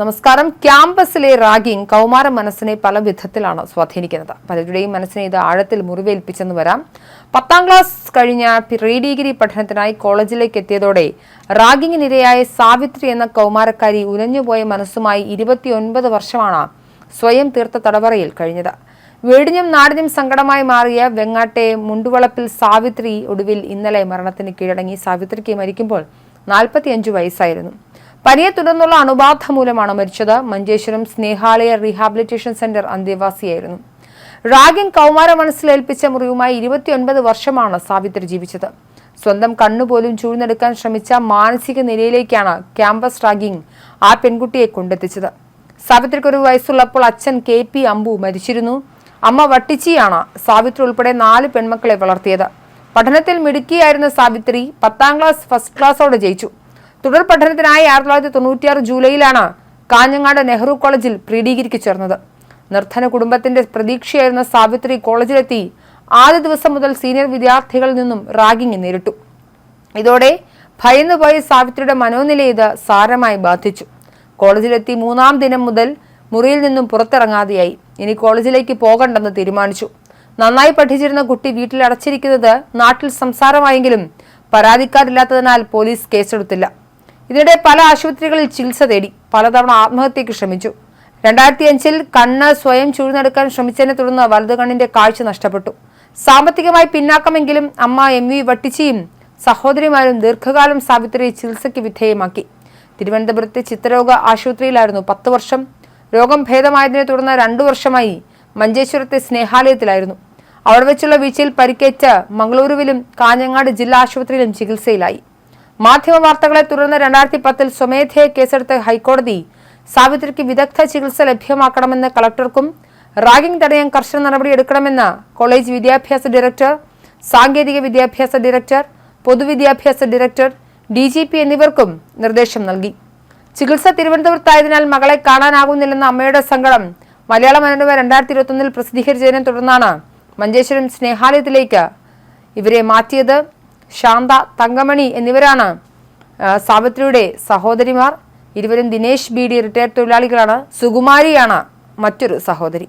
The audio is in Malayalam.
നമസ്കാരം. ക്യാമ്പസിലെ റാഗിംഗ് കൗമാര മനസ്സിനെ പല വിധത്തിലാണ് സ്വാധീനിക്കുന്നത്. പലരുടെയും മനസ്സിനെ ഇത് ആഴത്തിൽ മുറിവേൽപ്പിച്ചെന്ന് വരാം. പത്താം ക്ലാസ് കഴിഞ്ഞ പ്രീ ഡിഗ്രി പഠനത്തിനായി കോളേജിലേക്ക് എത്തിയതോടെ റാഗിങ്ങിനിരയായ സാവിത്രി എന്ന കൗമാരക്കാരി ഉലഞ്ഞുപോയ മനസ്സുമായി ഇരുപത്തിയൊൻപത് വർഷമാണ് സ്വയം തീർത്ത തടവറയിൽ കഴിഞ്ഞത്. വീടിനും നാടിനും സങ്കടമായി മാറിയ വെങ്ങാട്ടെ മുണ്ടുവളപ്പിൽ സാവിത്രി ഒടുവിൽ ഇന്നലെ മരണത്തിന് കീഴടങ്ങി. സാവിത്രിക്ക് മരിക്കുമ്പോൾ നാൽപ്പത്തിയഞ്ചു വയസ്സായിരുന്നു. പനിയെ തുടർന്നുള്ള അണുബാധ മൂലമാണ് മരിച്ചത്. മഞ്ചേശ്വരം സ്നേഹാലയ റീഹാബിലിറ്റേഷൻ സെന്റർ അന്തേവാസിയായിരുന്നു. റാഗിംഗ് കൗമാര മനസ്സിലേൽപ്പിച്ച മുറിവുമായി ഇരുപത്തിയൊൻപത് വർഷമാണ് സാവിത്രി ജീവിച്ചത്. സ്വന്തം കണ്ണുപോലും ചൂഴ്ന്നെടുക്കാൻ ശ്രമിച്ച മാനസിക നിലയിലേക്കാണ് ക്യാമ്പസ് റാഗിംഗ് ആ പെൺകുട്ടിയെ കൊണ്ടെത്തിച്ചത്. സാവിത്രിക്ക് ഒരു വയസ്സുള്ളപ്പോൾ അച്ഛൻ കെ പി അമ്പു മരിച്ചിരുന്നു. അമ്മ വട്ടിച്ചിയാണ് സാവിത്രി ഉൾപ്പെടെ നാല് പെൺമക്കളെ വളർത്തിയത്. പഠനത്തിൽ മിടുക്കിയായിരുന്ന സാവിത്രി പത്താം ക്ലാസ് ഫസ്റ്റ് ക്ലാസ്സോടെ ജയിച്ചു. തുടർ പഠനത്തിനായി ആയിരത്തി തൊള്ളായിരത്തി തൊണ്ണൂറ്റിയാറ് ജൂലൈയിലാണ് കാഞ്ഞങ്ങാട് നെഹ്റു കോളേജിൽ പ്രീ ഡിഗ്രിക്ക് ചേർന്നത്. നിർധന കുടുംബത്തിന്റെ പ്രതീക്ഷയായിരുന്ന സാവിത്രി കോളേജിലെത്തി ആദ്യ ദിവസം മുതൽ സീനിയർ വിദ്യാർത്ഥികളിൽ നിന്നും റാഗിംഗ് നേരിട്ടു. ഇതോടെ ഭയന്നുപോയ സാവിത്രിയുടെ മനോനില ഇത് സാരമായി ബാധിച്ചു. കോളേജിലെത്തി മൂന്നാം ദിനം മുതൽ മുറിയിൽ നിന്നും പുറത്തിറങ്ങാതെയായി. ഇനി കോളേജിലേക്ക് പോകണ്ടെന്ന് തീരുമാനിച്ചു. നന്നായി പഠിച്ചിരുന്ന കുട്ടി വീട്ടിൽ അടച്ചിരിക്കുന്നത് നാട്ടിൽ സംസാരമായെങ്കിലും പരാതിക്കാരില്ലാത്തതിനാൽ പോലീസ് കേസെടുത്തില്ല. ഇതിനിടെ പല ആശുപത്രികളിൽ ചികിത്സ തേടി. പലതവണ ആത്മഹത്യക്ക് ശ്രമിച്ചു. രണ്ടായിരത്തി അഞ്ചിൽ കണ്ണ് സ്വയം ചൂഴ്ന്നെടുക്കാൻ ശ്രമിച്ചതിനെ തുടർന്ന് വലതു കണ്ണിന്റെ കാഴ്ച നഷ്ടപ്പെട്ടു. സാമ്പത്തികമായി പിന്നാക്കമെങ്കിലും അമ്മ എം വി വട്ടിച്ചിയും സഹോദരിമാരും ദീർഘകാലം സാവിത്രി ചികിത്സയ്ക്ക് വിധേയമാക്കി. തിരുവനന്തപുരത്തെ ചിത്രരോഗ ആശുപത്രിയിലായിരുന്നു പത്ത് വർഷം. രോഗം ഭേദമായതിനെ തുടർന്ന് രണ്ടു വർഷമായി മഞ്ചേശ്വരത്തെ സ്നേഹാലയത്തിലായിരുന്നു. അവിടെ വെച്ചുള്ള വീഴ്ചയിൽ പരിക്കേറ്റ് മംഗളൂരുവിലും കാഞ്ഞങ്ങാട് ജില്ലാ ആശുപത്രിയിലും ചികിത്സയിലായി. മാധ്യമ വാർത്തകളെ തുടർന്ന് രണ്ടായിരത്തി പത്തിൽ സ്വമേധയെ കേസെടുത്ത ഹൈക്കോടതി സാവിത്രിക്ക് വിദഗ്ധ ചികിത്സ ലഭ്യമാക്കണമെന്ന് കളക്ടർക്കും റാഗിംഗ് തടയാൻ കർശന നടപടിയെടുക്കണമെന്ന് കോളേജ് വിദ്യാഭ്യാസ ഡയറക്ടർ സാങ്കേതിക വിദ്യാഭ്യാസ ഡയറക്ടർ പൊതുവിദ്യാഭ്യാസ ഡയറക്ടർ ഡി ജി പി എന്നിവർക്കും നിർദ്ദേശം നൽകി. ചികിത്സ തിരുവനന്തപുരത്തായതിനാൽ മകളെ കാണാനാകുന്നില്ലെന്ന അമ്മയുടെ സങ്കടം മലയാള മനോരമ രണ്ടായിരത്തി ഇരുപത്തൊന്നിൽ പ്രസിദ്ധീകരിച്ചതിനെ തുടർന്നാണ് മഞ്ചേശ്വരം സ്നേഹാലയത്തിലേക്ക് ഇവരെ മാറ്റിയത്. ശാന്ത തങ്കമണി എന്നിവരാണ് സാവിത്രിയുടെ സഹോദരിമാർ. ഇരുവരും ദിനേശ് ബി ഡി റിട്ടയർഡ് തൊഴിലാളികളാണ്. സുകുമാരിയാണ് മറ്റൊരു സഹോദരി.